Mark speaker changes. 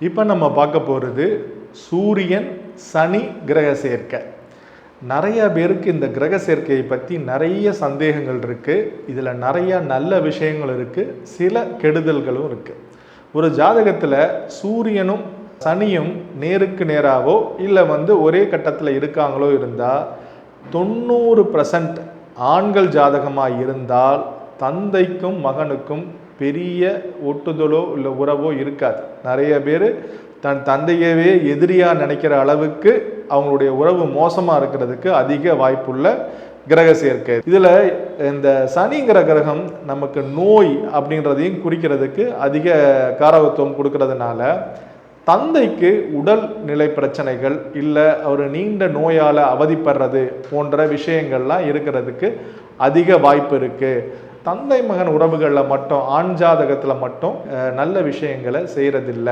Speaker 1: இப்போ நம்ம பார்க்க போகிறது சூரியன் சனி கிரக சேர்க்கை. நிறைய பேருக்கு இந்த கிரக சேர்க்கையை பற்றி நிறைய சந்தேகங்கள் இருக்குது இதில் நிறைய நல்ல விஷயங்கள் இருக்குது சில கெடுதல்களும் இருக்குது ஒரு ஜாதகத்தில் சூரியனும் சனியும் நேருக்கு நேராகவோ இல்லை வந்து ஒரே கட்டத்தில் இருக்காங்களோ இருந்தால் தொண்ணூறு பர்சன்ட் ஆண்கள் ஜாதகமாக இருந்தால் தந்தைக்கும் மகனுக்கும் பெரிய ஒட்டுதலோ இல்லை உறவோ இருக்காது. நிறைய பேர் தன் தந்தையவே எதிரியாக நினைக்கிற அளவுக்கு அவங்களுடைய உறவு மோசமாக இருக்கிறதுக்கு அதிக வாய்ப்புள்ள கிரக சேர்க்கை. இதில் இந்த சனிங்கிற கிரகம் நமக்கு நோய் அப்படின்றதையும் குறிக்கிறதுக்கு அதிக காரகத்துவம் கொடுக்கறதுனால தந்தைக்கு உடல் நிலை பிரச்சனைகள் இல்லை அவர் நீண்ட நோயால் அவதிப்படுறது போன்ற விஷயங்கள்லாம் இருக்கிறதுக்கு அதிக வாய்ப்பு இருக்குது தந்தை மகன் உறவுகளில் மட்டும் ஆண் ஜாதகத்தில் மட்டும் நல்ல விஷயங்களை செய்கிறதில்ல